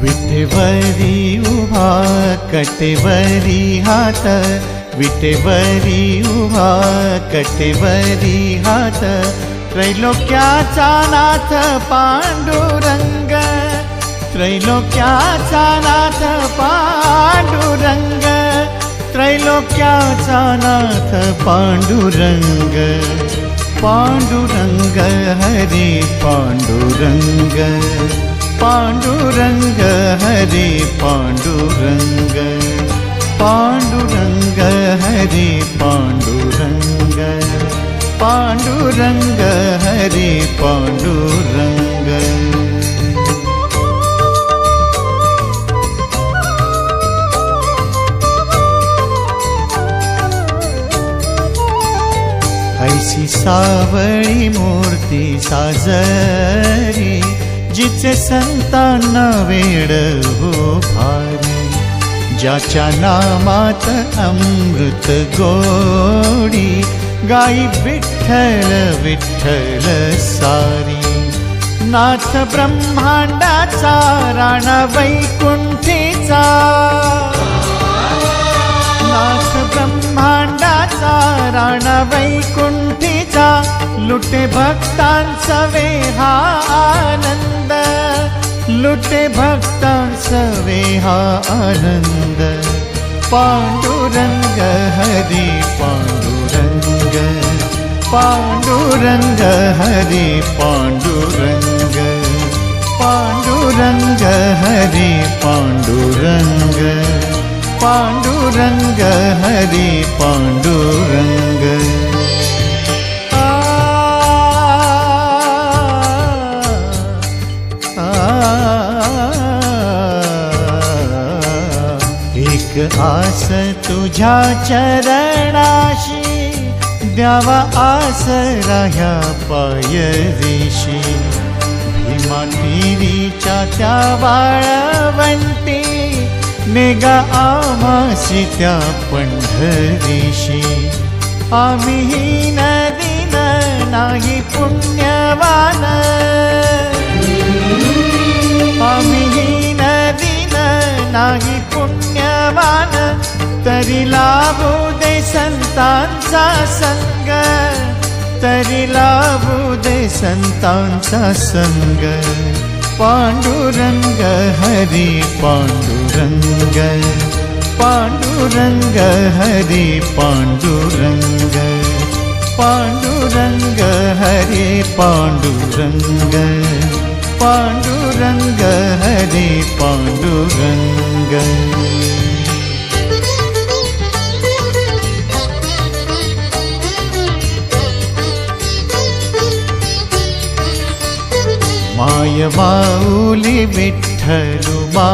विटेवरी उभा कटेवरी हात. विटेवरी उभा कटेवरी हात. त्रैलोक्याचा नाथ पांडुरंग. त्रैलोक्याचा नाथ पांडुरंग. त्रैलोक्याचा नाथ पांडुरंग. पांडुरंग हरे पांडुरंग. पांडुरंग हरे पांडुरंग। पांडुरंग हरे पांडुरंग। पांडुरंग हरे पांडुरंग। ऐसी सावळी मूर्ती साजरी जिचे संतांना वेड हो भारी ज्याच्या नामात अमृत गोडी गाई विठ्ठल विठ्ठल सारी. नाथ ब्रह्मांडाचा राणा वैकुंठीचा. नाथ ब्रह्मांडाचा राणा वैकुंठीचा लुटे भक्तांचा वेहा आनंद. लुटे भक्ता सवेहा आनन्द। पाण्डुरङ्ग हरि पाण्डुरङ्ग पाण्डुरङ्ग हरि पाण्डुरङ्ग पाण्डुरङ्ग हरि पाण्डुरङ्ग हरि पाण्डुरङ्ग एक आस तुझ्या चरणाशी द्यावा आस राह्या पायरीशी. भीमा तिरीच्या त्या बाळवंती निगा आमासी त्या पंढरीशी. आम्ही नदी नदीन नाही पुण्यवान. तरी लाभू दे संतांचा संग। तरी लाभू दे संतांचा संग। पांडुरंग हरी पांडुरंग। पांडुरंग हरी पांडुरंग। पांडुरंग हरी पांडुरंग। पांडुरंग हरी पांडुरंग। माय मा विट्ठलु मा